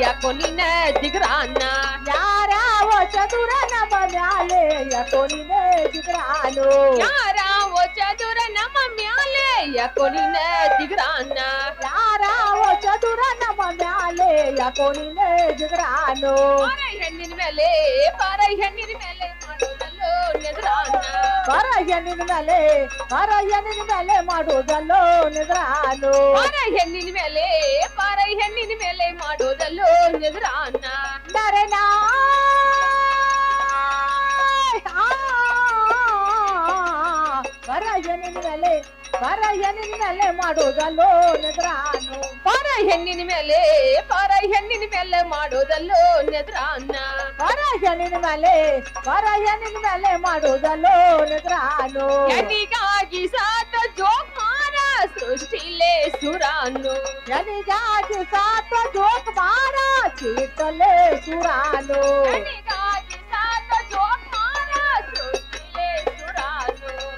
ಯಾಕೋ ನಿನ್ನ ದಿಗ್ರಾನ್ನ ಯಾರ್ಯಾವ ಚದುರ ನಮ್ಮ ಮ್ಯಾಲೆ ಯಾಕೋ ನೀನೆ ಜಿಗ್ರಾನು ಯಾರಾವ ಚದುರ ನಮ್ಮ ಮ್ಯಾಲೆ ಯಾಕೋ ನಿನ್ನ ದಿಗ್ರಾನ್ನ ಯಾರ್ಯಾವ ಚದುರ ನಮ್ಮ ಮ್ಯಾಲೆ ಯಾಕೋ ನೀನೆ ಜಿಗ್ರಾನು ಪರ ಹೆಣ್ಣಿನ ಮೇಲೆ ಪರ ಹೆಣ್ಣಿನ ಮೇಲೆ ಮಾಡೋದಲ್ಲೋ ನೆದ್ರಾನ್ನ ಮೇಲೆ ಹೆಣ್ಣಿನ ಮೇಲೆ ಮಾಡುವುದಲ್ಲೋ ನಿದ್ರಾನು. ಪರ ಹೆಣ್ಣಿನ ಮೇಲೆ ಪರ ಹೆಣ್ಣಿನ ಮೇಲೆ ಮಾಡೋದಲ್ಲೋ ನೆದ್ರಾನ್ನ ನರನಾ ಬರ ಹೆಣ್ಣಿನ ಮೇಲೆ ಬರ ಹೆಣ್ಣಿನ ಮೇಲೆ ಮಾಡುವುದಲ್ಲೋ ನಿಗ್ರಾನು ಪರ ಹೆಣ್ಣಿನ ಮೇಲೆ ಪರ ಹೆಣ್ಣಿನ ಮೇಲೆ ಮಾಡೋದಲ್ಲೋ ನೆದ್ರಾನ್ನ ಬರ ಹೆಣ್ಣಿನ ಮೇಲೆ ಬರ ಹೆಣ್ಣಿನ ಮೇಲೆ ಮಾಡುವುದಲ್ಲೋ ನಿಗ್ರಾನು ಹೆಣ್ಣಿಗಾಗಿ ಸಾತ ಜೋಪಾನ ಸೃಷ್ಟಿಲೇ ಸುರಾನು ಎನಿಗಾಗಿ ಸಾತ ಜೋಕ್ ಮಾರ ಚೀಟಲೆ ಸುರಾನು ಹೆಣ್ಣಿಗಾಗಿ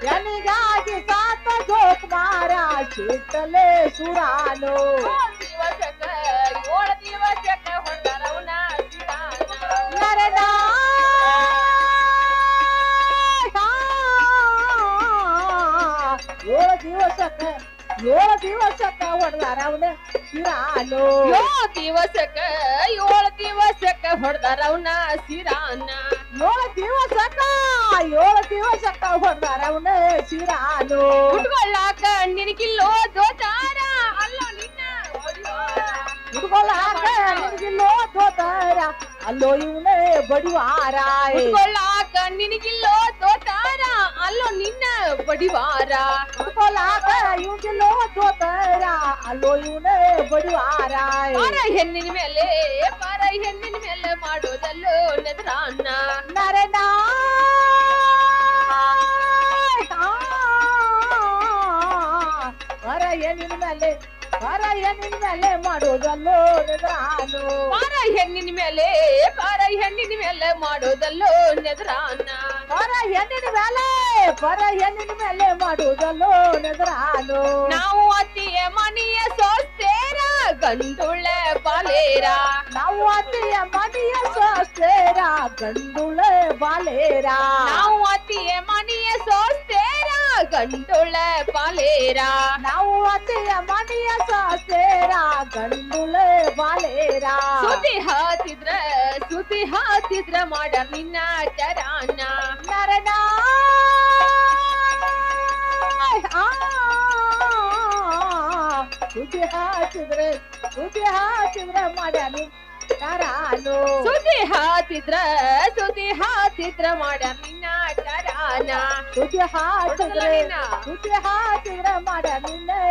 ಸುರಾನು ಎನಿಗಾಗಿ ಸಾತ ಜೋಕ್ ಮಾರ ಚೀಟಲೆ ಸುರಾನು ಏಳ್ ದಿವಸಕ್ಕ ಏಳು ದಿವಸಕ್ಕ ಹೊಂದರವನ ಸಿರಾನ ನರನ ಏಳು ದಿವಸಕ್ಕ ಏಳು ದಿವಸಕ್ಕ ಹೊಡೆದಾರ ಅವನ ಶಿರಾನು ಏಳು ದಿವಸಕ್ಕ ಏಳು ದಿವಸಕ್ಕ ಹೊಡೆದರವನ ಸಿರಾನ ಏಳು ದಿವಸಕ್ಕ ಏಳು ದಿವಸಕ್ಕ ಹೊಡೆದಾರ ಅವನ ಶಿರಾನು ಉಟ್ಕೊಳ್ಳಾಕ ನಿನಗಿಲ್ಲೋ ದೋತಾರ? ಅಲ್ಲೋ ನಿನ್ನ. ಹುಡ್ಕೊಳಾಕ ನಿನಗಿಲ್ಲೋ ತೋತಾರ ಅಲ್ಲೋ ಇವನೇ ಬಡಿವಾರ ಉಟ್ಕೊಳ್ಳಾಕ ನಿನಗಿಲ್ಲೋ ದೋತಾರ? ಅಲ್ಲೋ ನಿನ್ನ ಬಡಿವಾರ ಹುಡ್ಕೊಳಾಕ ಇವ್ಗಿಲ್ಲೋ ತೋತಾರ ಅಲ್ಲೋ ಇವನೇ ಬಡಿವಾರ ಪರ ಹೆಣ್ಣಿನ ಮೇಲೆ ಪರ ಹೆಣ್ಣಿನ ಮೇಲೆ ಮಾಡೋದಲ್ಲೋ ನೆದ್ರಾನ್ನ ನರನ ಹೊರ ಹೆಣ್ಣಿನ ಮೇಲೆ ಹೊರ ಹೆಣ್ಣಿನ ಮೇಲೆ ಮಾಡುವುದಲ್ಲೋ ನಾನು ಪರ ಹೆಣ್ಣಿನ ಮೇಲೆ ಪರ ಹೆಣ್ಣಿನ ಮೇಲೆ ಮಾಡೋದಲ್ಲೋ ನೆದ್ರಾನ್ನ ಹೊರ ಹೆಣ್ಣಿನ ಮೇಲೆ ಪರ ಹೆಣ್ಣಿನ ಮೇಲೆ ಮಾಡುವುದಲ್ಲೋ ನಾನು ನಾವು ಅತ್ತಿಯ ಮನೆಯ ಸೋಸ್ತೇರ ಗಂಡುಳ ಬಾಲೇರ ನಾವು ಅತ್ತೆಯ ಮನೆಯ ಸೋಸ್ತೇರ ಗಂಡುಳೆ ಬಾಲೇರ ನಾವು ಅತ್ತಿಯ ಮನೆಯ ಸೋಸ್ತೇರ ಗಂಡುಳ ಬಾಲೇರ ನಾವು ಅತ್ತೆಯ ಮನೆಯ ಸೋಸ್ತೇರ ಗಂಡುಳೆ ಬಾಲೇರ ಸುದ್ದಿ ಹಾತಿದ್ರ ಸುದ್ದಿ ಹಾತಿದ್ರ ಮಾಡ ನಿನ್ನ ಚರಾನ ನರನ ಸುದ್ದಿ ಹಾಕಿದ್ರೆ ಸುದ್ದಿ ಹಾಕಿದ್ರೆ ಮಾಡ್ಯಾನಿ ತರಾನು ಸುದ್ದಿ ಹಾತಿದ್ರ ಸುದ್ದಿ ಹಾತಿದ್ರ ಮಾಡ ನಿನ್ನ ಚರಾನ ಸುದ್ದಿ ಹಾಕಿದ್ರೆ ನಿನ್ನ. ಸುದ್ದಿ ಹಾಕಿದ್ರೆ ಮಾಡ್ಯ ನಿನ್ನೆ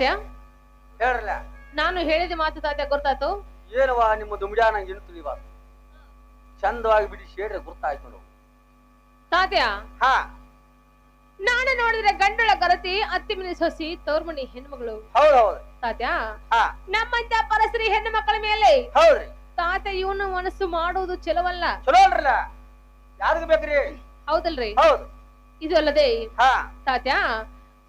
ತಾತ್ಯ? ಹೇಳ್ರಲ್ಲ ನಾನು ಹೇಳಿದ ಮಾತು ತಾತ್ಯ ಗೊತ್ತಾತು ಏನವ ನಿಮ್ಮ ದುಮ್ಡ್ಯಾ ಏನು ತಿಳಿಬಾರ್ದು ಚಂದವಾಗಿ ಬಿಡಿ ಶೇಡ್ರೆ ಗುರ್ತಾಯ್ತು ನೋಡು. ತಾತ್ಯ? ಹಾ. ನಾನು ನೋಡಿದ್ರೆ ಗಂಡುಳ ಗರತಿ ಅತ್ತಿ ಮನೆ ಸೊಸಿ ತೋರ್ಮಣಿ ಹೆಣ್ಮಗಳು ಹೌದ್ ಹೌದು ತಾತ್ಯ? ಹಾ. ನಮ್ಮಂತ ಪರಸ್ತ್ರೀ ಹೆಣ್ಣು ಮಕ್ಕಳ ಮೇಲೆ? ಹೌದ್ರಿ. ತಾತ ಇವನು ಮನಸ್ಸು ಮಾಡುವುದು ಚಲವಲ್ಲ? ಚಲೋ ಅಲ್ರಲ್ಲ? ಯಾರಿಗ ಬೇಕ್ರಿ? ಹೌದಲ್ರಿ? ಹೌದು. ಇದು ಅಲ್ಲದೆ? ಹಾ. ತಾತ್ಯ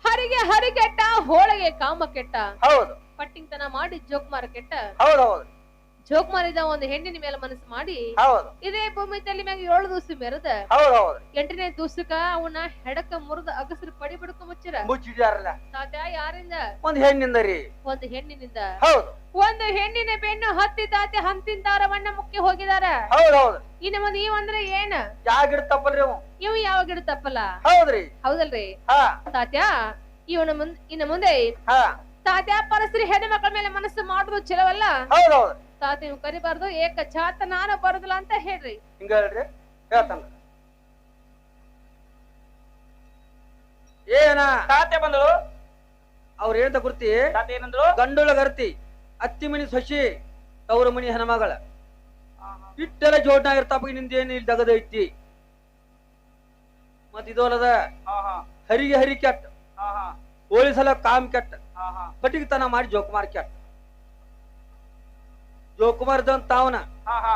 ಹರಿಗೆ ಹರಿಗೆಟ್ಟ ಹೋಳಿಗೆ ಕಾಮ ಕೆಟ್ಟ ಹೌದು ಪಟ್ಟಿಂಗ್ತನ ಮಾಡಿ ಜೋಕ್ ಮಾರ ಕೆಟ್ಟ ಹೌದು ಹೌದು. ಜೋಕ್ ಮಾರಿದ ಒಂದು ಹೆಣ್ಣಿನ ಮೇಲೆ ಮನಸ್ಸು ಮಾಡಿ ಹೌದು. ಇದೇ ಭೂಮಿ ತಲೆ ಮ್ಯಾಗ ಏಳು ದಿವಸ ಮೆರದ ಹೌದು ಹೌದು. ಎಂಟನೇ ದಿವಸಕ್ಕ ಅವನ ಹೆಡಕ ಮುರಿದ ಅಗಸರು ಪಡಿ ಬಿಡಕ ಮುಚ್ಚಿರ. ಮುಚ್ಚಿದಾರಲ್ಲ ತಾತ್ಯ ಯಾರಿಂದ? ಒಂದ್ ಹೆಣ್ಣಿಂದ ರೀ. ಒಂದು ಹೆಣ್ಣಿನಿಂದ. ಹೌದು. ಒಂದು ಹೆಣ್ಣಿನ ಬೆನ್ನು ಹತ್ತಿ ತಾತೆ ಹಂತಿಂದಾರವನ್ನ ಮುಕ್ಕಿ ಹೋಗಿದಾರ. ಹೌದು ಹೌದು. ಇನ್ನು ಮುಂದೆ ಇವ್ ಅಂದ್ರೆ ಏನ? ಯಾವ ಗಿಡ ತಪ್ಪಲ್ರಿ ಅವ ಇವ್ ಯಾವ ಗಿಡ ತಪ್ಪಲ್ಲ? ಹೌದ್ರಿ ಹೌದಲ್ರಿ? ತಾತ್ಯ ಇವನ ಮುಂದ್ ಇನ್ನು ಮುಂದೆ ತಾತ್ಯ ಪರಸ್ತ್ರೀ ಹೆಣ್ಣು ಮಕ್ಕಳ ಮೇಲೆ ಮನಸ್ಸು ಮಾಡುದು ಚಲವಲ್ಲ ತಾತ ನೀವು ಕರಿಬಾರ್ದು ಏಕ ಚಾತ ನಾನು ಬರುದಿಲ್ಲ ಅಂತ ಹೇಳ್ರಿ. ಹಿಂಗ ಹೇಳ್ರಿ ಹೇಳ್ತಾನ. ಏನ? ತಾತೆ ಬಂದಳು. ಅವ್ರ ಹೇಳ್ದ ಗುರ್ತಿ ತಾತ ಏನಂದ್ರು? ಗಂಡುಳ ಗರ್ತಿ ಅತ್ತಿ ಮನಿ ಸೊಸಿ ತವ್ರ ಮನಿ ಹನಮಗಳ ಇಟ್ಟೆಲ್ಲ ಜೋಡ್ನಾಗ ಇರ್ತಾಪ ನಿಂದೇನು ಇಲ್ಲಿ ದಗದೈತಿ ಮತ್ ಇದೋಲದ ಹಾ ಹಾ. ಹರಿಗೆ ಹರಿ ಕೆಟ್ಟ. ಹಾ ಹಾ. ಹೋಳಿಸಲ ಕಾಮ್ ಕೆಟ್ಟ. ಹಾ ಹಾ. ಮಾಡಿ ಮಾಡಿ ಜೋಕುಮಾರ್ ಕೆಟ್ಟ. ಜೋಕುಮಾರ್ದವನ್ ತಾವನ ಹಾ ಹಾ.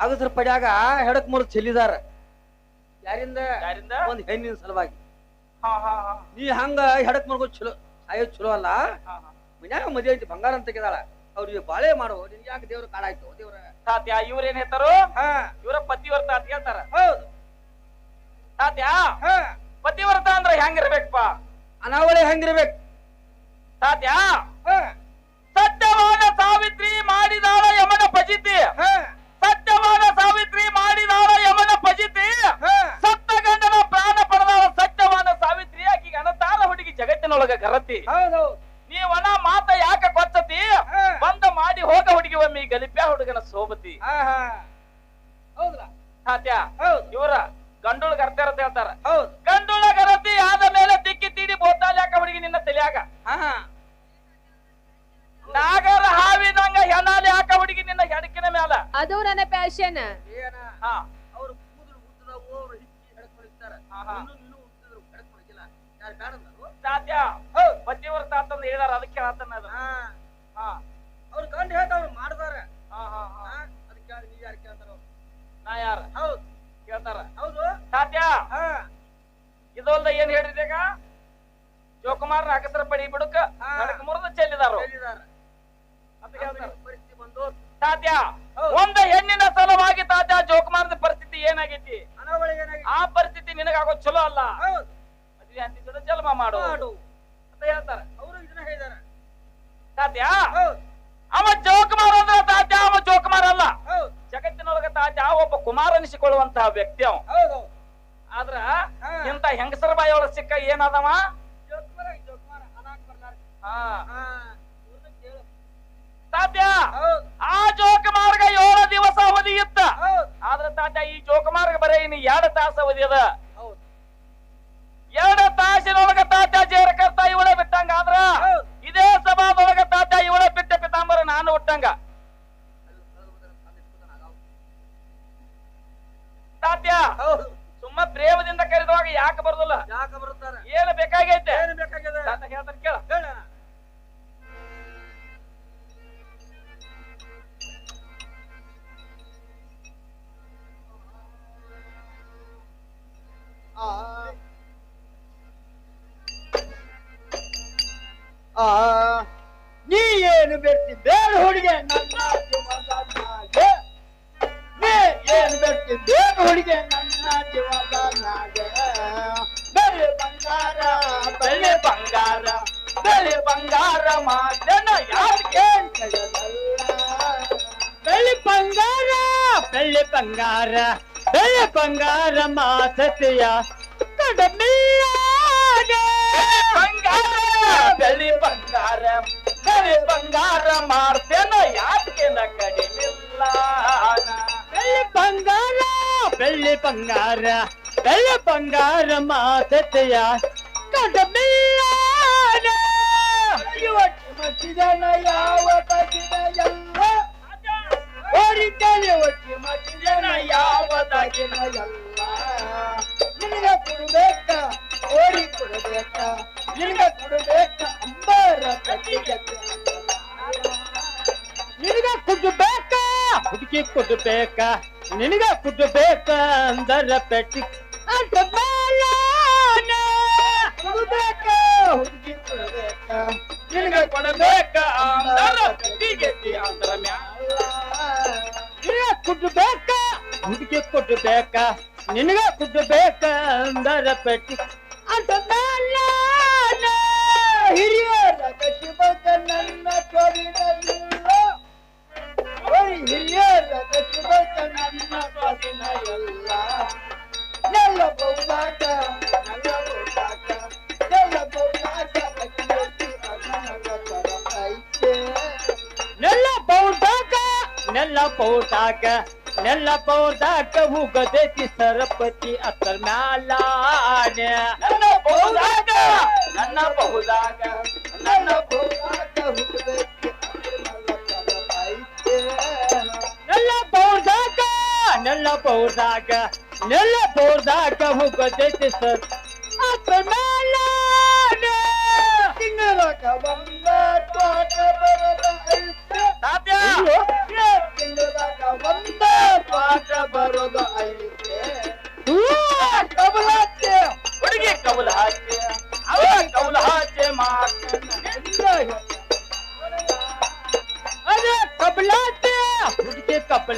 ಅಗಸ್ರ ಪಡ್ಯಾಗ ಹೆಡಕ್ ಮೂರು ಚೆಲ್ಲಿದಾರ. ಯಾರಿಂದ? ಯಾರಿಂದ? ಒಂದ್ ಹೆಣ್ಣಿನ ಸಲುವಾಗಿ. ಹಾ ಹಾ ಹಾ. ನೀ ಹಂಗ ಹೆಡಕ್ ಮುರ್ಗೋ ಚಲೋ ಅಯ್ಯೋ ಚಲೋ ಅಲ್ಲ. ಹಾ ಹಾ. ಮನ್ಯಾಗ ಮದುವೆ ಐತಿ ಬಂಗಾರ ಅಂತ ತೆಗೆದಾಳ ಅವ್ರಿಗೆ ಬಾಳೆ ಮಾಡೋ ನಿನ್ಗೆ ಯಾಕೆ ದೇವ್ರ ಕಾಡಾಯ್ತು ದೇವ್ರ. ತಾತ್ಯ ಇವ್ರೇನ್ ಹೇಳ್ತಾರೋ? ಹಾ. ಇವರ ಪತಿವ್ರತ ಅಂತ ಹೇಳ್ತಾರ. ಹೌದು. ತಾತ್ಯ? ಹಾ. ಪತಿವ್ರತ ಅಂದ್ರ ಹೆಂಗಿರ್ಬೇಕಪ್ಪ? ಅನಾವಳಿ ಹೆಂಗಿರ್ಬೇಕು? ತಾತ್ಯ? ಹಾ. ಸತ್ಯವಾದ ಸಾವಿತ್ರಿ ಮಾಡಿದಾಳ ಯಮನ ಪಜಿತಿ. ಸತ್ಯವಾದ ಸಾವಿತ್ರಿ ಮಾಡಿದಾಳ ಯಮನ ಪಜಿತಿ. ಸತ್ತ ಗಂಡನ ಪ್ರಾಣ ಪಡೆದಾಳ ಸತ್ಯವಾದ ಸಾವಿತ್ರಿ. ಆಕಿಗೆ ಅನತಾರ ಹುಡುಗಿ ಜಗತ್ತಿನೊಳಗ ಗರತಿ ನೀವನ ಮಾತ ಯಾಕ ಕೊಚ್ಚತಿ. ಬಂದ ಮಾಡಿ ಹೋಗ ಹುಡುಗಿ ಒಮ್ಮೆ ಗಲಿಪ್ಯಾ ಹುಡುಗನ ಸೋಬತಿ. ಇವರ ಗಂಡುಳ ಗರ್ತೆ ಅಂತ ಹೇಳ್ತಾರ. ಗಂಡುಳ ಗರತಿ ಆದ ಮೇಲೆ ತಿಕ್ಕಿ ತೀಡಿ ಬೋತಾಲ್ ಯಾಕ ಹುಡುಗಿ ನಿನ್ನ ತಲೆಯಾಗ. ನಾಗರ ಹಾವಿದಂಗ ಹೆಣಾಲಿ ಯಾಕ ಹುಡುಗಿ ನಿನ್ನ ಹೆಡಕಿನ ಮ್ಯಾಲ. ಅದು ನನ್ನ ಪ್ಯಾಶನ್ ಏನ? ಹಾ ಅವ್ರು ಕೂದಲು ಉದ್ದದವು ಅವ್ರು ಹಿಕ್ಕಿ ಹೆಡ್ಕೊಂಡಿರ್ತಾರ ಹಾ, ಹಾ. ಇನ್ನು ಇನ್ನೂ ಉದ್ದಿದ್ರು ಹೆಡ್ಕೊಂಡಿಲ್ಲ ಯಾರು ಬೇಡಂದ್ರು ತಾತ್ಯ ಹೌದು. ಪತಿವ್ರತ ಅಂತಂದು ಹೇಳಿದಾರ ಅದಕ್ಕೆ ಆತನ ಅದು ಹಾ. ಹಾ. ಅವ್ರು ಹೇಳ್ತ ಅವ್ರು ಮಾಡ್ತಾರ ಹಾ ಹಾ ಹಾ. ಹಾ ಅದಕ್ಕೆ ಯಾರ್ ಯಾರು ಕೇಳ್ತಾರ? ನಾ ಯಾರ? ಹೌದು. ಕೇಳ್ತಾರ. ಹೌದು. ತಾತ್ಯ ಹಾ. ಇದಲ್ದ ಏನ್ ಹೇಳಿದಾಗ ಶಿವಕುಮಾರ್ ಅಗಸರ ಪಡಿ ಬಿಡುಕ ಮುರಿದ ಚೆಲ್ಲಿದಾರು. ಹೇಳ್ತಾರ ಪರಿಸ್ಥಿತಿ ಬಂದು ತಾತ್ಯ ಒಂದ ಹೆಣ್ಣಿನ ಸಲುವಾಗಿ ತಾತ್ಯ ಜೋಕುಮಾರ್ದ ಪರಿಸ್ಥಿತಿ ಏನಾಗೈತಿ? ಆ ಪರಿಸ್ಥಿತಿ ನಿನಗಾಗೋ ಚಲೋ ಅಲ್ಲ. ಮದ್ವೆ ಅಂತಿದ್ದದ ಜನ್ಮ ಮಾಡು. ಅಂತ ಹೇಳ್ತಾರ. ಅವರು ಇದನ್ನ ಹೇಳಿದಾರ ತಾತ್ಯ ಅವ ಜೋಕುಮಾರ್ ಅಂದ್ರ ತಾತ್ಯ ಅವ ಜೋಕುಮಾರ್ ಅಲ್ಲ. ಜಗತ್ತಿನೊಳಗ ತಾತ್ಯ ಒಬ್ಬ ಕುಮಾರ ಅನಿಸಿಕೊಳ್ಳುವಂತಹ ವ್ಯಕ್ತಿ ಅವ. ಆದ್ರ. ಇಂತ ಹೆಂಗಸರ ಬಾಯಿ ಒಳಗ ಸಿಕ್ಕ ಏನಾದವ ಜೋಕುಮಾರ ಜೋಕುಮಾರ ಹಾ. ತಾತ್ಯ ಆ ಆ ಜೋಕುಮಾರ್ಗ ಏಳು ದಿವಸ ಅವಧಿ ಇತ್ತ. ಆದ್ರ ತಾತ್ಯ ಈ ಜೋಕುಮಾರ್ಗ ಬರೀ ಇನ್ನು ಎರಡು ತಾಸ ಅವಧಿ ಅದ. ಹೌದು. ಎರಡು ತಾಸಿನೊಳಗ ತಾತ್ಯ ಜೇರ ಕರ್ತಾ ಇವಳೆ ಬಿಟ್ಟಂಗ ಆದ್ರ. ಇದೇ ಸಭಾದೊಳಗ ತಾತ್ಯ ಇವಳೆ ಬಿಟ್ಟ ಪಿತಾಂಬರ ನಾನು ಹುಟ್ಟಂಗ. ತಾತ್ಯ ಹೌದು. ಸುಮ್ಮ ಪ್ರೇಮದಿಂದ ಕರೆದವಾಗ ಯಾಕೆ ಬರುದಿಲ್ಲ? ಯಾಕೆ ಬರುತ್ತಾರೆ? ಏನು ಬೇಕಾಗೈತೆ? ಹೇಳ್ತಾನೆ ಕೇಳ. ಆ ನೀ ಏನು ಬೆಟ್ಟಿ ಬೇಡ ಹುಡುಗೆ, ನನ್ನ ನೀ ಏನು ಬೆಟ್ಟಿ ಬೇಡ ಹುಡುಗೆ, ನನ್ನ ಜೀವದ ನಾಗೆ ಬೆಳೆ ಬಂಗಾರ ಬೆಳೆ ಬಂಗಾರ ಬೆಳೆ ಬಂಗಾರ ಮಾತನ ಯಾರಿಗೆ ಬೆಳ್ಳಿ ಬಂಗಾರ ಬೆಳ್ಳಿ ಬಂಗಾರ. ಬಂಗಾರ ಮಾಸತೆಯ ಕಡಮಿಯಾಗೆ. ಬಂಗಾರ ಬೆಳ್ಳಿ ಬಂಗಾರ ಬೆಳ್ಳಿ ಬಂಗಾರ ಮಾಡ್ತೇನ ಯಾಕೆನ ಕಡಿಮಿಲ್ಲ ಬೆಳ್ಳಿ ಬಂಗಾರ ಬೆಳ್ಳಿ ಬಂಗಾರ ಬೆಳ್ಳಿ ಬಂಗಾರ ಮಾಸತೆಯ ಕಡಮಿಯಾಗೆ. ಯಾವ ಬಗೆಯ ಎಲ್ಲ ಓಡಿದ್ದೇನೆ ಒಟ್ಟಿ ಮಚ್ಚಿದನ ಯಾವ ಬಗೆಯ ಎಲ್ಲ. ನಿನಗ ಕೊಡಬೇಕ? ಓಡಿ ಕೊಡಬೇಕ? ನಿನಗ ಕೊಡಬೇಕ? ಅಂಬರ ಕಟ್ಟಿಗೆ ನಿನಗ ಕುಡ್ಬೇಕ? ಹುಡುಗಿ ಕುಡ್ಬೇಕ? ನಿನಗ ಕುಡ್ಬೇಕ? ಅಂದರ ಪೆಟ್ಟಿ. ಅಂತ. ಕೊಡಬೇಕ? ಹುಡುಗಿ ಕೊಡಬೇಕ? ನಿನಗ ಕೊಡಬೇಕ? ಅಂದರ ಕಟ್ಟಿಗೆತ್ತಿ ಅಂದ್ರ ಮ್ಯಾಲ ನಿನಗ ಬೇಕ? ಹುಡುಗಿ ನಿನಗೆ ನಿನಗ ಬೇಕ ಅಂದರ ಪೆಟ್ಟಿ. ಅಂತ. ಹಿರಿಯರ ಕಸಿಬಕ ನನ್ನ ತೊರಿನಲ್ಲ. ಹಿರಿಯರ ಕಸಿಬಕ ನನ್ನ ತೊರಿನ ಎಲ್ಲ ನೆಲ್ಲ ಬಹುದಾಕ ನೆಲ್ಲ ಬಹುದಾಕ ನೆಲ್ಲ ಪೌಟಾಕ ನೆಲ್ಲ ಪೌಟಾಕ ಹುಗದೈತಿ ಸರಪತಿ ಅತ್ತರ್ ಮ್ಯಾಲಾನೆ. ನನ್ನ ಬಹುದಾಕ ನನ್ನ ಬಹುದಾಗ ನನ್ನ ನೆಲ್ಲ ಪೌರ್ದಾಕ ನೆಲ್ಲ ಪೌರ್ದಾಕ ನೆಲ್ಲ ಪೌರ್ದಾಕ ಹೋಗೋದೈತಿ ಸರ್.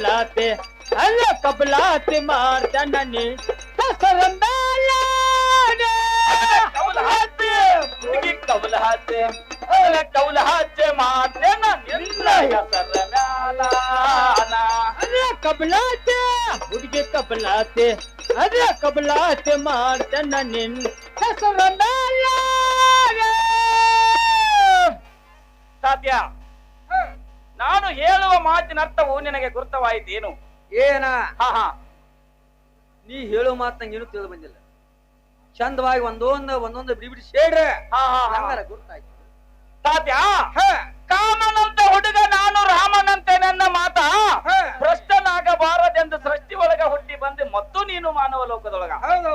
ಹುಡುಗಿ ಕಬಲಾತೆ ಅಲ್ಲ ಕಬಲಾತೆ ಮಾಡ್ತಾನ ನೀ ಹೆಸರ ಮೇಲೆ ಕೌಲ ಹಾಕಿ ಹುಡುಗಿ ಕೌಲ ಹಾಕಿ ಅವ ಕೌಲ ಹಾಕಿ ಮಾಡ್ತೇನ ನಿನ್ನ ಹೆಸರ ಮ್ಯಾಲಾನ ಅದೇ ಕಬಲಾತೆ ಹುಡುಗಿ ಕಬಲಾತೆ ಅದೇ ಕಬಲಾತೆ ಮಾತಿನ ಅರ್ಥವು ನಿನಗೆ ಗುರುತವಾಯಿತೇನು? ಏನ? ಹಾ ಹಾ. ನೀ ಹೇಳೋ ಮಾತ್ ನಂಗೆ ಏನು ತಿಳಿದು ಬಂದಿಲ್ಲ. ಚಂದವಾಗಿ ಒಂದೊಂದು ಒಂದೊಂದು ಬಿಡಿ ಬಿಡಿ ಸೇಡ್ರೆ ಹಾ ಹಾ ಹಂಗಾರ ಸಾಧ್ಯ ಕಾಮನಂತ ಹುಡುಗ ನಾನು ರಾಮನಂತೆ ನನ್ನ ಮಾತ. ಭ್ರಷ್ಟನಾಗಬಾರದೆಂದು ಸೃಷ್ಟಿ ಒಳಗ ಹುಟ್ಟಿ ಬಂದು ಮತ್ತು ನೀನು ಮಾನವ ಲೋಕದೊಳಗ ಹೌದು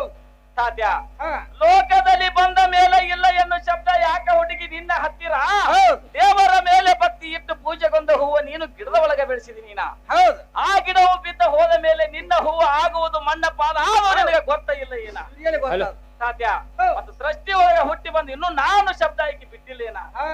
ಸಾಧ್ಯ ಹ, ಲೋಕದಲ್ಲಿ ಬಂದ ಮೇಲೆ ಇಲ್ಲ ಎನ್ನು ಶಬ್ದ ಯಾಕ ಹುಡುಗಿ ನಿನ್ನ ಹತ್ತಿರ ಹೌದು ದೇವರ ಮೇಲೆ ಭಕ್ತಿ ಇಟ್ಟು ಪೂಜೆಗೊಂದ ಹೂವು ನೀನು ಗಿಡದ ಒಳಗೆ ಬೆಳೆಸಿದಿ ನೀನ ಹೌದು ಆ ಗಿಡವು ಬಿದ್ದ ಹೋದ ಮೇಲೆ ನಿನ್ನ ಹೂವು ಆಗುವುದು ಮಣ್ಣ ಪಾದ ಆದರೂ ನಿನಗೆ ಗೊತ್ತ ಇಲ್ಲ ಏನ ಏನು ಗೊತ್ತಾಯ್ತು? ಸಾಧ್ಯ ಹೌದು. ಮತ್ತು ಸೃಷ್ಟಿ ಒಳಗೆ ಹುಟ್ಟಿ ಬಂದು ಇನ್ನು ನಾನು ಶಬ್ದ ಆಯ್ಕೆ ಬಿಟ್ಟಿಲ್ಲೇನ ಹ,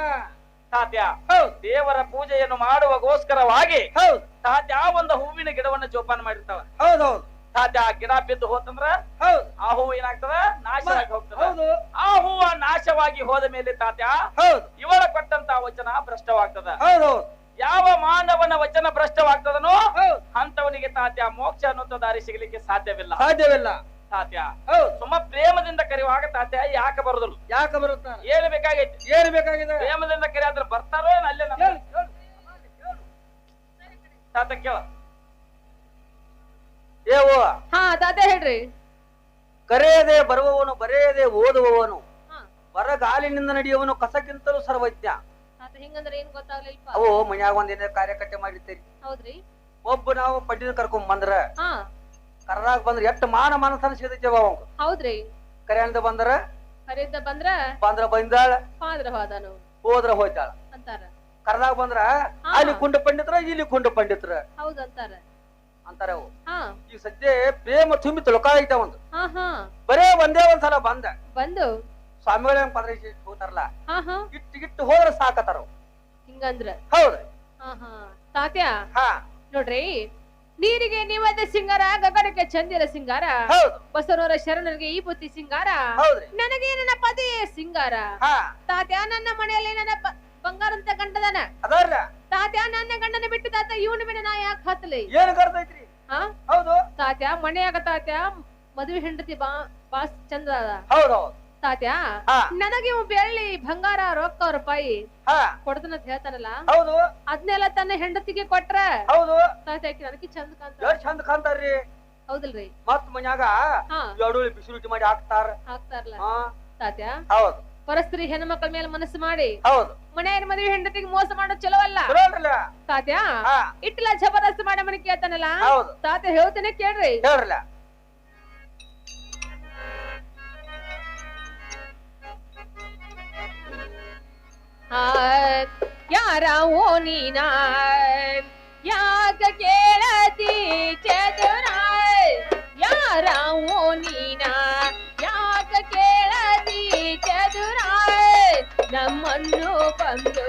ಸಾಧ್ಯ ಹೌದು ದೇವರ ಪೂಜೆಯನ್ನು ಮಾಡುವಗೋಸ್ಕರವಾಗಿ ಹೌದು ಸಾಧ್ಯ ಆ ಒಂದು ಹೂವಿನ ಗಿಡವನ್ನ ಜೋಪಾನ ಮಾಡಿರ್ತಾವ ಹೌದು ಹೌದು ಸಾಧ್ಯ ಆ ಗಿಡ ಬಿದ್ದು ಹೋತಂದ್ರ ಹೌದು ಆ ಹೂವು ಏನಾಗ್ತದ ನಾಶ ಆಗಿ ಹೋಗ್ತದ ಹೌದು ಆ ಹೂವ ನಾಶವಾಗಿ ಹೋದ ಮೇಲೆ ತಾತ್ಯ ಹೌದು ಇವಳ ಕೊಟ್ಟಂತ ವಚನ ಭ್ರಷ್ಟವಾಗ್ತದ. ಯಾವ ಮಾನವನ ವಚನ ಭ್ರಷ್ಟವಾಗ್ತದನೋ ಅಂತವನಿಗೆ ತಾತ್ಯ ಮೋಕ್ಷ ಅನ್ನುವಂತ ದಾರಿ ಸಿಗಲಿಕ್ಕೆ ಸಾಧ್ಯವಿಲ್ಲ. ಸಾಧ್ಯವಿಲ್ಲ. ಸಾಧ್ಯ ಹೌದು. ಸುಮ್ಮ ಪ್ರೇಮದಿಂದ ಕರೆಯುವಾಗ ತಾತ್ಯ ಯಾಕೆ ಬರುದಿಲ್ಲ ಯಾಕೆ ಬರುತ್ತ ಏನು ಬೇಕಾಗೈತಿ. ಏನು ಬೇಕಾಗಿದೆ. ಪ್ರೇಮದಿಂದ ಕರೆಯಾದ್ರೆ ಬರ್ತಾರೋ ಏನ್ ಅಲ್ಲೇ. ತಾತ ಕೇಳ. ಏವೋ ಹಾ ತಾತ ಹೇಳ್ರಿ. ಕರೆಯದೆ ಬರುವವನು ಬರೆಯದೆ ಓದುವವನು ಹಾ. ಬರಗಾಲಿನಿಂದ ನಡೆಯುವವನು ಕಸಕ್ಕಿಂತಲೂ ಸರ್ವಜ್ಞ. ಹಿಂಗಂದ್ರ ಏನ್ ಗೊತ್ತಾಗ್ಲಿಲ್ಪ ಅವು ಮನ್ಯಾಗ ಒಂದಿನ ಕಾರ್ಯಕಟ್ಟೆ ಮಾಡಿರ್ತೀರಿ. ಹೌದ್ರಿ. ಒಬ್ಬ ನಾವು ಪಡ್ಡಿನ ಕರ್ಕೊಂಡ್ ಬಂದ್ರ ಹಾ. ಕರ್ನಾಗ ಬಂದ್ರ ಎಷ್ಟು ಮಾನ ಮನಸ್ಸನ್ನ ಸಿಗತೈತಿ ಅವಂಗ. ಹೌದ್ರಿ. ಕರೆಯಿಂದ ಬಂದ್ರ? ಕರೆಯಿಂದ ಬಂದ್ರ? ಬಂದ್ರ ಬಂದಾಳ. ಹೋದ್ರ ಹೋದನು. ಹೋದ್ರ ಹೋಯ್ತಾಳ. ಅಂತಾರ. ಕರ್ನಾಗ ಬಂದ್ರ. ಅಲ್ಲಿ ಕುಂಡ ಪಂಡಿತರ ಇಲ್ಲಿ ಕುಂಡ ಪಂಡಿತರ. ಹೌದ್ ಅಂತಾರ. ಅಂತಾರ ಅವು. ಹಾ. ಈಗ ಸದ್ಯ ಪ್ರೇಮ ತುಂಬಿ ತುಳಕ ಐತ ಒಂದು ಹಾ ಹಾ. ಬರೇ ಒಂದೇ ಒಂದ್ಸಲ ಬಂದ. ಬಂದು. ಸ್ವಾಮಿಗಳ ಪದ್ರ ಹೋತಾರಲ್ಲ ಹಾ ಹಾ. ಇಟ್ಟು ಇಟ್ಟು ಹೋದ್ರ ಸಾಕತಾರ ಹಿಂಗಂದ್ರ? ಹೌದ್ರಿ. ತಾತ್ಯ? ಹಾ. ನೋಡ್ರಿ ನೀರಿಗೆ ನೀವದ ಸಿಂಗಾರ ಗಗನಕ್ಕೆ ಚಂದಿರ ಸಿಂಗಾರ ಬಸವರ ಬಸವನವರ ಶರಣರಿಗೆ ಈ ಬುತ್ತಿ ಸಿಂಗಾರ ನನಗೆ ನನ್ನ ಪದೇ ಸಿಂಗಾರ. ಹಾ. ತಾತ್ಯ ನನ್ನ ಮನೆಯಲ್ಲಿ ನನ್ನ ಬಂಗಾರ ಅಂತ ಗಂಡದನ. ತಾತ್ಯ ನನ್ನ ಗಂಡನ ಬಿಟ್ಟು ತಾತ ಇವನ ಮೇಲೆ ನಾ ಯಾಕೆ ಹತ್ತಲಿ ಏನ್ ಕರ್ತೈತ್ರಿ ಹಾ? ಹೌದು. ತಾತ್ಯ ಮನೆಯಾಗ ತಾತ್ಯ ಮದುವೆ ಹೆಂಡತಿ ಬಾ ಬಾಸ್ ಚಂದ ಅದ. ತಾತ್ಯ ಹಾ. ನನಗೆ ಇವ್ ಬೆಳ್ಳಿ ಬಂಗಾರ ರೊಕ್ಕ ರೂಪಾಯಿ ಹಾ. ಕೊಡ್ತನಂತ ಹೇಳ್ತಾನಲ್ಲ? ಹೌದು. ಅದ್ನೆಲ್ಲ ತನ್ನ ಹೆಂಡತಿಗೆ ಕೊಟ್ರ? ಹೌದು. ತಾತ್ಯ ಆಕಿ ನನಗೆ ಚಂದ ಕಾಣ್ತ ಎಷ್ಟ್ ಚಂದ ಕಾಣ್ತಾರ್ರಿ? ಹೌದಲ್ರಿ. ಮತ್ ಮನ್ಯಾಗ ಹಾ. ಬಿಸಿಲುಟಿ ಮಾಡಿ ಹಾಕ್ತಾರ. ಹಾಕ್ತಾರಲ್ಲ. ಹಾ. ತಾತ್ಯ? ಹೌದು. ಪರಸ್ತ್ರೀ ಹೆಣ್ಮಕ್ಳ ಮೇಲೆ ಮನಸ್ಸು ಮಾಡಿ. ಹೌದು. ಮನೆಯ ಮದುವೆ ಹೆಂಡತಿಗೆ ಮೋಸ ಮಾಡೋದ್ ಚಲೋ ಅಲ್ಲ? ಚಲೋ ಅಲ್ರಲ್ಲ? ತಾತ್ಯ? ಹಾ. ಜಬರ್ದಸ್ತ್ ಮಾಡಿ ಮನೆ ಕೇಳ್ತಾನಲ್ಲ? ಹೌದು. ತಾತ್ಯ ಹೇಳ್ತೇನೆ ಕೇಳ್ರಿ. ಹೇಳ್ರಲ್ಲ? ಯಾರ ಓ ನೀನ ಯಾಕ ಕೇಳತಿ ಚದುರ ಯಾರ ಓ ನೀನ ಯಾಕ ಕೇಳತಿ ಚದುರ ನಮ್ಮನ್ನು ಬಂದು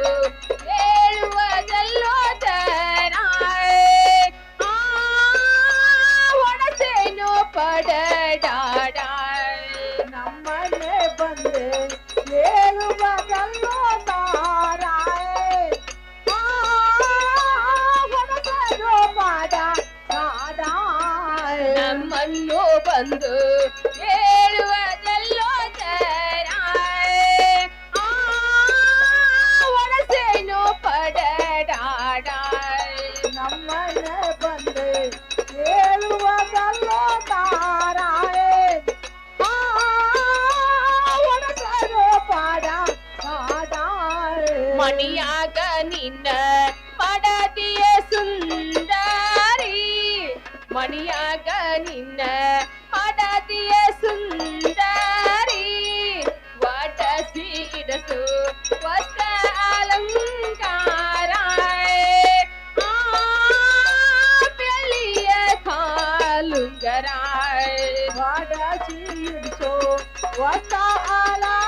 छो व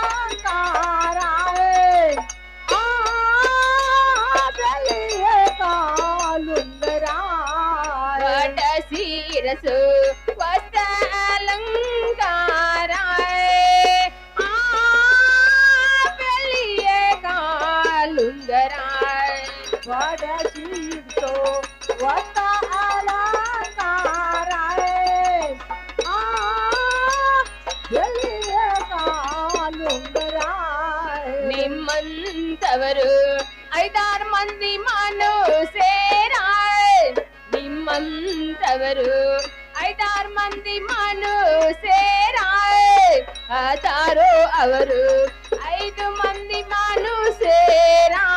ನಿಮ್ಮಂತವರು ಐದಾರು ಮಂದಿ ಮನುಸೇರ ನಿಮ್ಮಂತವರು ಐದಾರು ಮಂದಿ ಮನುಸೇರ ಆತಾರೋ ಅವರು ಐದು ಮಂದಿ ಮನುಸೇರ ಆ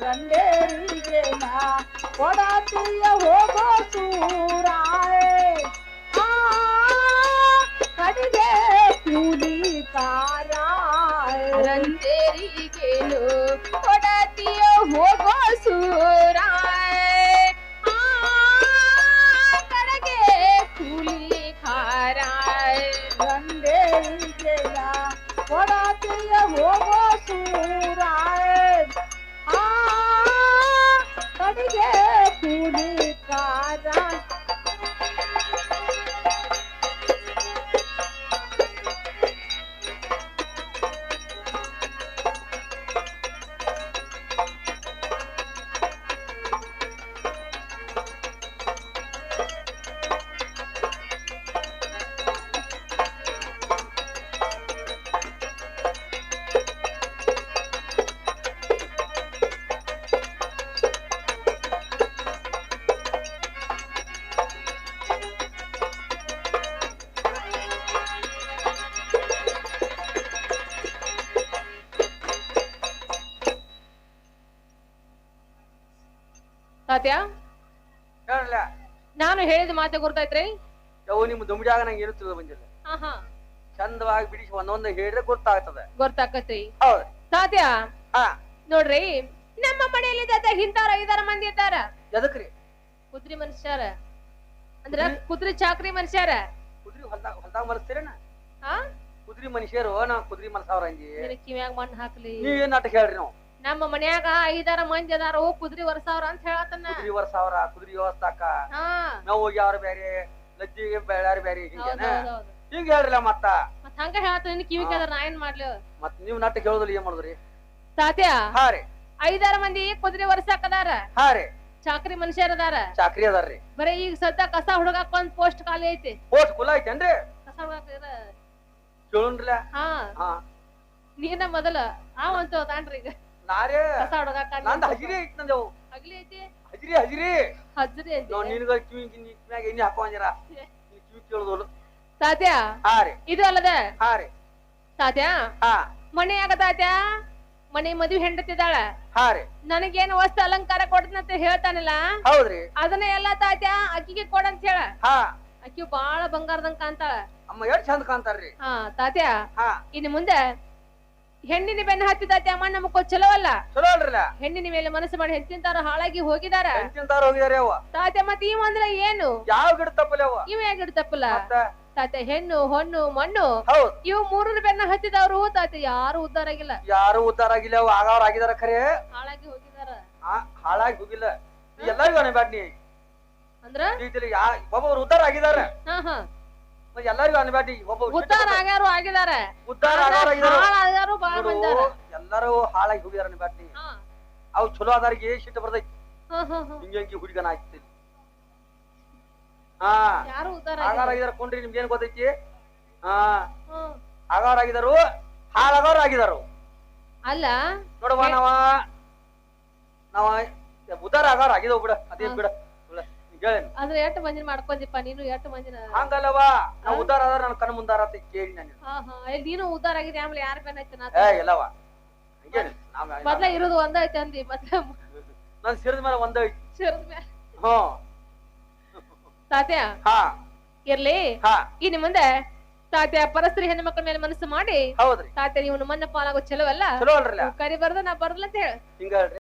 ಗಂಡೇರಿಗೆ ನಾ ಕೊಡತಿಯ ಹೋಗೋ ಸೂರಾಯ್ ಆ ಕಡಿಗೆ ಕೂಲಿ ಕಾರಾಯ್ ರಂದೇರಿಗೇನು ಕೊಡತಿಯೋ ಹೋಗೋ ಸೂರಾಯ್ ತಾತ್ಯ ಹೇಳಲ್ಲ ನಾನು ಹೇಳಿದ ಮಾತೆ ಗೊತ್ತಾಯ್ತ್ರಿ ಯವು ನಿಮ್ಮ ದುಮ್ಜಾಗ ನಂಗೆ ಏನು ತಿಳಿದು ಬಂದಿಲ್ಲ ಹಾ ಹಾ ಚಂದವಾಗಿ ಬಿಡಿಸಿ ಒಂದೊಂದು ಹೇಳಿದ್ರೆ ಗೊತ್ತಾಗ್ತದೆ. ಗೊತ್ತಾಕತ್ರಿ. ಹೌದು. ತಾತ್ಯ ನೋಡ್ರಿ ನಮ್ಮ ಮನೆಯಲ್ಲಿ ತಾತ ಇಂತಾರ ಐದಾರ ಮಂದಿ ಇದ್ದಾರ? ಎದಕ್ರಿ? ಕುದ್ರಿ ಮನುಷ್ಯರ? ಅಂದ್ರ ಕುದ್ರಿ ಚಾಕ್ರಿ ಮನುಷ್ಯರ? ಕುದ್ರಿ ಹೊಲ್ದಾಗ ಹೊಲ್ದಾಗ ಹಾ ಕುದ್ರಿ ಮನುಷ್ಯರು ನಾ ಕುದ್ರಿ ಮನಸ್ಸವ್ರ ಅಂಜಿ ಕಿವ್ಯಾಗ ಮಣ್ಣು ಹಾಕ್ಲಿ. ನೀವೇನ್ ನಾಟಕ ಹೇಳ್ರಿ ನಾವು? ನಮ್ಮ ಮನ್ಯಾಗ ಐದಾರ ಮಂದಿ ಅದಾರ ಕುದ್ರಿ ವರ್ಸಾವ್ರ ಅಂತ ಹೇಳತನ ಕುದ್ರಿ ವರ್ಸಾವ್ರ ಕುದ್ರಿ ವ್ಯವಸ್ಥಾಕ ಹಾ. ನಾವು ಅವ್ರ ಬ್ಯಾರೆ ಲಜ್ಜಿಗೆ ಬೆಳ್ಯಾರ ಬ್ಯಾರೆ ಹೌದ್ ಹಿಂಗೇನ ಹೌದ್ ಹೌದ್. ಹಿಂಗ ಹೇಳ್ರಲ್ಲ ಮತ್ತ. ಮತ್ ಹಂಗ ಹೇಳತ್ತ ನಿನ್ ಕಿವಿ ಕೇಳ್ರ ನಾ ಏನ್ ಮಾಡ್ಲಿ? ಮತ್ ನೀವ್ ನಾಟಕ ಹೇಳೋದಿಲ್ಲ ಏನ್ ಮಾಡುದ್ರಿ? ತಾತ್ಯ? ಹಾ ರೀ. ಐದಾರ ಮಂದಿ ಕುದ್ರಿ ವರ್ಷಾಕ್ ಅದಾರ? ಹಾ ರೀ. ಚಾಕ್ರಿ ಮನುಷ್ಯರ ಅದಾರ? ಚಾಕ್ರಿ ಅದಾರ್ರಿ ಬರೀ ಈಗ ಸದ್ಯ ಕಸ ಹುಡುಗಾಕ ಒಂದ್ ಪೋಸ್ಟ್ ಖಾಲಿ ಐತಿ. ಪೋಸ್ಟ್ ಕುಲ ಐತೇನ್ರಿ ಕಸ ಹುಡುಗಾಕ ಇರ ಹಾ. ಹಾ. ನೀನ ಮೊದಲ. ಆ ಅಂತ ತಾಣ್ರಿ ಈಗ. ನಾರೇ ಕಸ ಹುಡುಗಾಕ ನಂದ ಹಜಿರಿ ಐತಿ ನಂದವು ಹಗ್ಲಿ ಐತಿ? ಹಜಿರಿ ಹಜಿರಿ. ಹಜ್ರಿ ಐತಿ. ನಾವ್ ನಿನ್ಗ ಕಿವಿ ಕಿವ್ಯಾಗ ಎಣ್ಣೆ ನೀ ಕಿವಿ ಕೇಳೋದು ತಾತ್ಯ? ಹಾ ರೀ. ಇದು ಅಲ್ಲದ? ಹಾ ರೀ. ತಾತ್ಯ? ಹಾ. ಮನೆಯಾಗ ತಾತ್ಯ? ಮನೆ ಮದ್ವಿ ಹೆಂಡತಿದಾಳ? ಹಾ ರೀ. ನನಗೇನು ವಸ್ತು ಅಲಂಕಾರ ಕೊಡ್ತನಂತ ಹೇಳ್ತಾನಲ್ಲ? ಹೌದ್ರಿ ಅದನ್ನ ಎಲ್ಲಾ ತಾತ್ಯ ಅಕ್ಕಿಗೆ ಕೊಡಂತ ಹೇಳ. ಹಾ. ಅಕ್ಕಿ ಬಾಳ ಬಂಗಾರದಂಗ ಕಾಣ್ತಾಳ. ಅಮ್ಮ ಎಷ್ಟ್ ಚಂದ ಕಾಣ್ತಾರ್ರಿ. ಹಾ ತಾತ್ಯಾ? ಇನ್ನು ಮುಂದೆ ಹೆಣ್ಣಿನ ಬೆನ್ನ ಹತ್ತಿದ ಅಮ್ಮ ನಮಗ್ ಚಲೋ ಅಲ್ಲ? ಚಲೋ ಅಲ್ರಲ್ಲ? ಹೆಣ್ಣಿನ ಮೇಲೆ ಮನಸ್ಸು ಮಾಡಿ ಹೆಚ್ಚಿನ ಹಾಳಾಗಿ ಹೋಗಿದಾರ? ತಾತೆ ಹೋಗಿದಾರೆ ಅವ ತಾತ್ಯ ಮತ್ ಇವ ಅಂದ್ರೆ ಏನು? ಯಾವ ಗಿಡ ತಪ್ಪಲ ಅವ ಇವ ಗಿಡ ತಪ್ಪಲ್ಲ? ತಾತೆ ಹೆಣ್ಣು ಹೊಣ್ಣು ಮಣ್ಣು. ಇವ್ ಮೂರರ ಬೆನ್ನ ಹತ್ತಿದವ್ರು ತಾತೆ ಯಾರು ಉದ್ದಾರ ಆಗಿಲ್ಲ. ಯಾರು ಉದ್ದಾರ ಆಗಿಲ್ಲ ಅವ ಆಗವ್ರ ಆಗಿದಾರ ಖರೆ. ಹಾಳಾಗಿ ಹೋಗಿದಾರ. ಹಾಳಾಗಿ ಹೋಗಿಲ್ಲ. ಈ ಎಲ್ಲರಿಗೂ ಅನ್ಬ್ಯಾಡ್ ನೀ ಅಂದ್ರ ಒಬ್ಬೊಬ್ರು ಉದ್ದಾರ ಆಗಿದಾರ. ಹಾ ಹಾ. ಎಲ್ಲರಿಗೂ ಅನ್ಬೇಡಿ ಒಬ್ಬ ಉದ್ಧಾರ ಆಗ್ಯಾರು ಆಗಿದಾರ ಉದ್ದಾರ ಬಾಳ ನೋಡು, ಎಲ್ಲರೂ ಹಾಳಾಗಿ ಹೋಗಿದಾರ ಅನ್ಬೇಡಿ ಅವ್ ಚಲೋ ಆದಾರಿಗೆ ಸಿಟ್ಟು ಬರ್ತೈತಿ? ಹಿಂಗೆ ಹಿಂಗೆ ಹುಡುಗನ ಹಾ. ಉದ್ಧಾರ ಆಗಾರ ಆಗಿದಾರ ಕೊಂಡ್ರಿ ನಿಮ್ಗೆ ಏನ್ ಗೊತ್ತೈತಿ? ಹಾ. ಆಗಾರ ಆಗಿದಾರು ಹಾಳಾಗವ್ರ ಆಗಿದಾರು ಅಲ್ಲ. ನೋಡವ್ವ ನಾವ ನಾವ ಉದ್ದಾರ ಆಗಾರ ಆಗಿದವ್ ಬಿಡ ಅದೇನ್ ಬಿಡ. ಎಷ್ಟು ಮಂದಿನ ಮಾಡ್ಕೊಂದಿಪ್ಪ ನೀನು? ಎಷ್ಟು ಮಂದಿನ? ಹಂಗಲ್ಲವಾ ನಾ ಉದ್ದಾರ ಆದ್ರ ನನ್ನ ಕಣ್ಣು ಮುಂದಾರ ಅಂತ ಕೇಳಿ ನಾನು. ಹಾ ಹಾ. ನೀನು ಆಗಿದೆ ಆಮೇಲೆ ಯಾರ ಬೆನ್ನ ಹತ್ತಿ ನಾ ಏ ಎಲ್ಲವ ಹಂಗೇನು ನಾವ್ ಮೊದ್ಲ ಇರೋದು ಒಂದ ಐತೆ ಅಂದಿ ಮೊದ್ಲ ನನ್ ಸಿರದ ಮೇಲೆ ಒಂದ ಐತಿ ಶಿರದ ಮ್ಯಾಲ್. ಹ್ಮ್ ತಾತ್ಯ? ಹಾ. ಇರ್ಲಿ. ಹಾ. ಇನ್ನು ಮುಂದೆ ತಾತ್ಯ ಪರಸ್ತ್ರೀ ಹೆಣ್ಣು ಮಕ್ಕಳ ಮೇಲೆ ಮನಸ್ಸು ಮಾಡಿ. ಹೌದ್ರಿ. ತಾತ್ಯ ನೀವು ಮನ್ನ ಪಾಲಾಗೋ ಚಲೋ ಅಲ್ಲ ಕರಿ ಬರ್ದ ನಾ ಬರ್ದಲ್ಲ ಅಂತ ಹೇಳ.